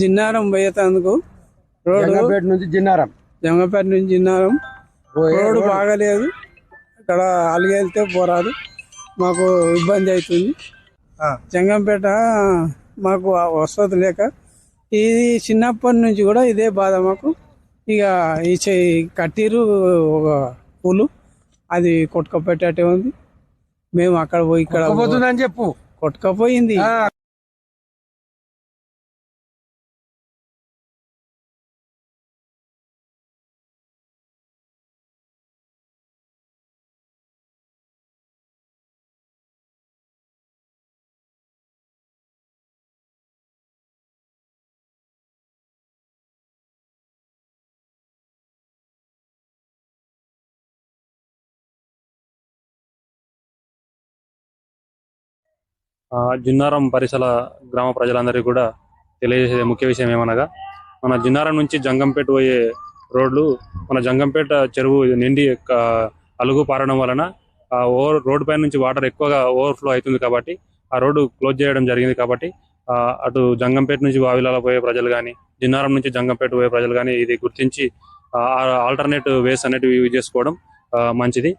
Jinnaram. పోయేందుకు road Jangampeta నుంచి జిన్నారం. జంగపేట నుంచి Jinnaram. Road బాగాలేదు. ఇక్కడ అలిగెళ్తే పోరాదు. మాకు ఇబ్బంది అవుతుంది. జంగంపేట మాకు వసతి లేక ఇది చిన్నప్పటి నుంచి కూడా ఇదే బాధ మాకు. ఇక ఈ కట్టిరు ఒక పూలు. అది కొట్టుకపోయేటట్టే ఉంది. మేము అక్కడ పోయి ఇక్కడ పోతుందని చెప్పు. కొట్టుకపోయింది. జిన్నారం పరిసర గ్రామ ప్రజలందరికీ కూడా తెలియజేసే ముఖ్య విషయం ఏమనగా మన జిన్నారం నుంచి జంగంపేట పోయే రోడ్లు మన జంగంపేట చెరువు నిండి అలుగు పారడం వలన ఆ ఓవర్ రోడ్డు పైన నుంచి వాటర్ ఎక్కువగా ఓవర్ఫ్లో అవుతుంది కాబట్టి ఆ రోడ్డు క్లోజ్ చేయడం జరిగింది కాబట్టి ఆ, అటు జంగంపేట నుంచి వావిలాల పోయే ప్రజలు కానీ జిన్నారం నుంచి జంగంపేట పోయే ప్రజలు కానీ ఇది గుర్తించి ఆల్టర్నేట్ వేస్ అనేటివి యూజ్ చేసుకోవడం మంచిది.